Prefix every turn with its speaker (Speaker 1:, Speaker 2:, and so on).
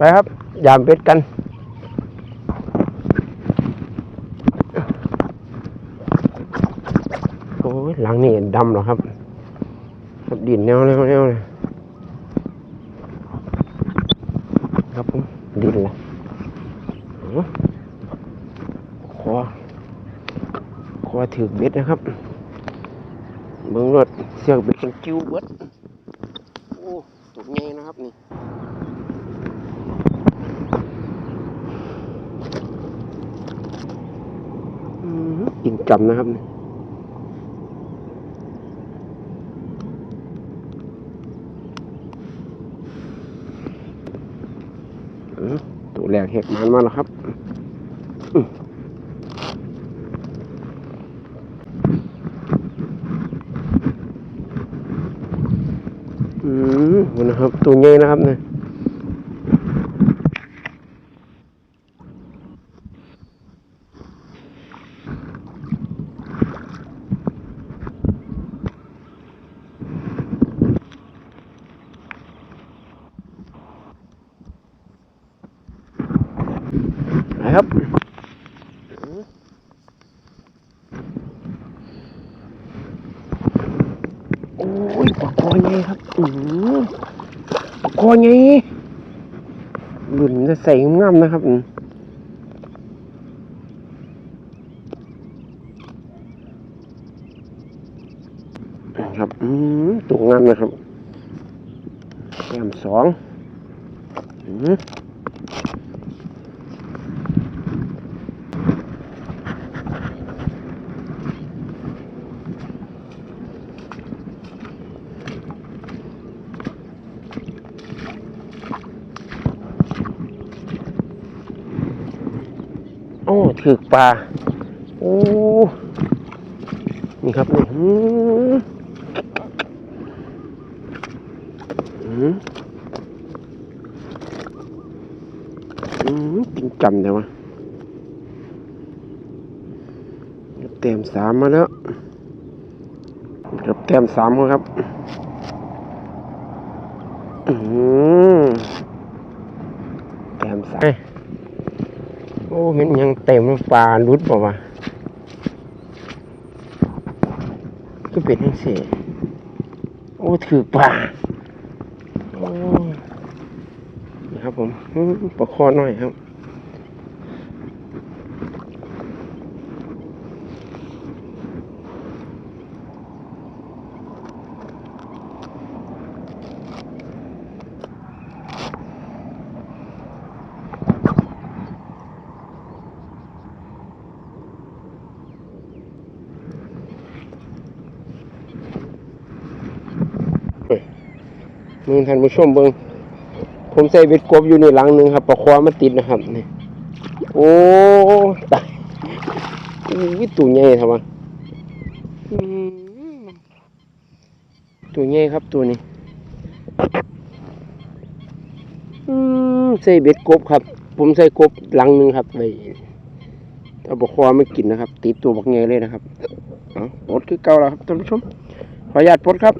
Speaker 1: ไปครับยามเป็ดกันโอ้ยหลังนี่ดำเหรอครับครับดินแนวแนวแนวเลยครับผมดินละโอ้คอคอถือเบ็ดนะครับเบิ้งรถเสือกเบ็ดเป็นจิ้วเบิดโอ้ตกใหญ่นะครับนี่ อืมกินจำนะครับนี่เออตัวแรกเห็กมันมาแล้วครับอืมนี่นะครับ ตัวใหญ่นะครับเนี่ย นะครับโอ้ยปากคอไงครับอือปากคอไงบุญจะใส่งามนะครับครับอืมตัวงามนะครับแกมสองอืม โอ้ถือกปลาโอ้นี่ครับนี่อืมอืมอืมจริงจำเลยวะเต็มสามมาแล้วครับเต็มสามครับ อืมเต็มสาม โอ้มันยังเต็มปลาลุดบอกว่าก็เป็นทั้งสี่โอ้ถือปลาโอ้นะครับผมประคอหน่อยครับ มึงท่านผู้ชมเบิงผมใส่เบ็ดกบอยู่ในหลังหนึ่งครับประคอมันติดนะครับนี่โอ้ตายอุ้ยตัวใหญ่ทำไมอืมตัวใหญ่ครับตัวนี้อืมใส่เบ็ดกบครับ ผมใส่กบหลังหนึ่งครับไปแต่ประคอไม่กินนะครับ ติดตัวบักใหญ่เลยนะครับเอาปดคือเก่าแล้วครับท่านผู้ชมขออนุญาตปดครับ